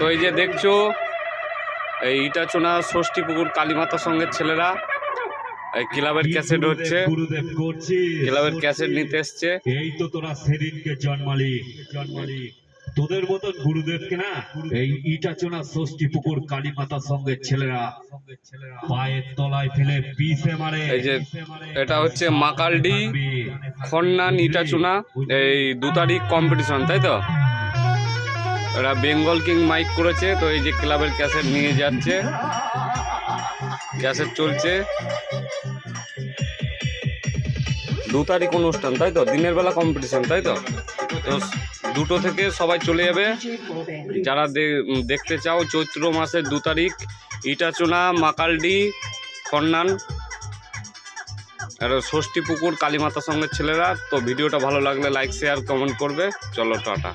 তো এই যে দেখছ এই ইটাচোনা ষষ্ঠী পুকুর কালীমাতার সঙ্গে ছেলেরা এই ক্লাবের ক্যাসেট হচ্ছে। ক্লাবের ক্যাসেট নিতে এসছে। এই তো তোরা সেদিনকে জন্মালি। জন্মালি। তোদের মতন গুরুদেবকে না এই ইটাচোনা ষষ্ঠী পুকুর কালী মাতার সঙ্গে ছেলেরা পায়ের তলায় ফেলে পিষে মারে। এই যে এটা হচ্ছে মাকালডি খন্নান ইটাচুনা এই দু তারিখ কম্পিটিশন তাই তো? এরা বেঙ্গল কিং মাইক করেছে, তো এই যে ক্লাবের ক্যাসেট নিয়ে যাচ্ছে। ক্যাসেট চলছে। দু তারিখ অনুষ্ঠান, তাই তো? দিনের বেলা কম্পিটিশন তাই তো? তো দুটো থেকে সবাই চলে যাবে। যারা দেখতে চাও, চৈত্র মাসের দু তারিখ, ইটাচুনা, মাকালডি, খন্নান, আর ষষ্ঠী পুকুর, কালীমাতার সঙ্গে ছেলেরা। তো ভিডিওটা ভালো লাগলে লাইক শেয়ার কমেন্ট করবে। চলো, টাটা।